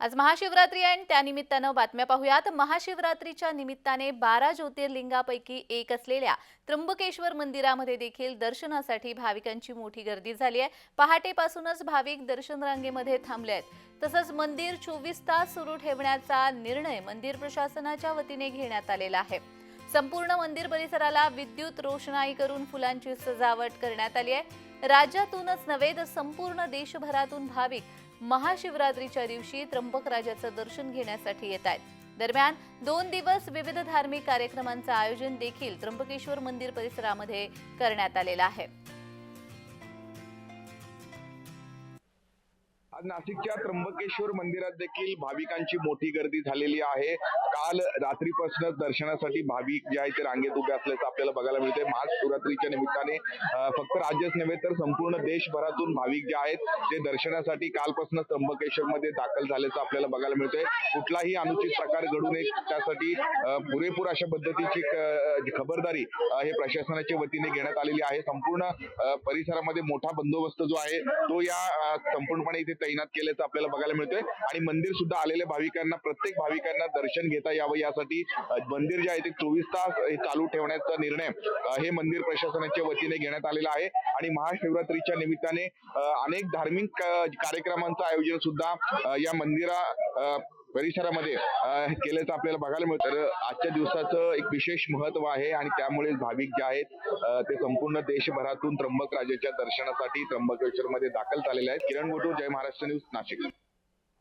आज महाशिवरात्री आहे आणि त्यानिमित्तानं बातम्या पाहूयात. महाशिवरात्रीच्या निमित्ताने बारा ज्योतिर्लिंगापैकी एक असलेल्या त्र्यंबकेश्वर मंदिरामध्ये देखील दर्शनासाठी भाविकांची मोठी गर्दी झाली आहे. पहाटेपासूनच भाविक दर्शन रांगेमध्ये थांबले आहेत. तसंच मंदिर चोवीस तास सुरू ठेवण्याचा निर्णय मंदिर प्रशासनाच्या वतीने घेण्यात आलेला आहे. संपूर्ण मंदिर परिसराला विद्युत रोषणाई करून फुलांची सजावट करण्यात आली आहे. राज्यातूनच नव्हे तर संपूर्ण देशभरातून भाविक महाशिवरात्रीच्या दिवशी त्र्यंबक राजाचं दर्शन घेण्यासाठी येत आहेत. दरम्यान दोन दिवस विविध धार्मिक कार्यक्रमांचं आयोजन देखील त्र्यंबकेश्वर मंदिर परिसरामध्ये करण्यात आलेलं आहे. नाशिकच्या त्र्यंबकेश्वर मंदिरात देखील भाविकांची मोठी गर्दी झालेली आहे. काल रात्रीपासूनच दर्शनासाठी भाविक जे आहे ते रांगेत उभे असल्याचं आपल्याला बघायला मिळते महाशिवरात्रीच्या निमित्ताने फक्त राज्यच नव्हे तर संपूर्ण देशभरातून भाविक जे आहेत ते दर्शनासाठी कालपासून त्र्यंबकेश्वर मध्ये दाखल झाल्याचं आपल्याला बघायला मिळतंय. कुठलाही अनुचित प्रकार घडू नये त्यासाठी पुरेपूर अशा पद्धतीची खबरदारी हे प्रशासनाच्या वतीने घेण्यात आलेली आहे. संपूर्ण परिसरामध्ये मोठा बंदोबस्त जो आहे तो या संपूर्णपणे इथे तैनात केल्याचं आपल्याला बघायला मिळतोय. आणि मंदिर सुद्धा आलेल्या भाविकांना प्रत्येक भाविकांना दर्शन घेता यावं यासाठी मंदिर जे आहे ते चोवीस तास हे चालू ठेवण्याचा निर्णय हे मंदिर प्रशासनाच्या वतीने घेण्यात आलेला आहे. आणि महाशिवरात्रीच्या निमित्ताने अनेक धार्मिक कार्यक्रमांचं आयोजन सुद्धा या मंदिरा परिसरामध्ये केल्याचं आपल्याला बघायला मिळतं. तर आजच्या दिवसाचं एक विशेष महत्त्व आहे आणि त्यामुळे भाविक जे आहेत ते संपूर्ण देशभरातून त्र्यंबक राजाच्या दर्शनासाठी त्र्यंबकेश्वर मध्ये दाखल झालेले आहेत. किरण गोटू जय महाराष्ट्र न्यूज नाशिक.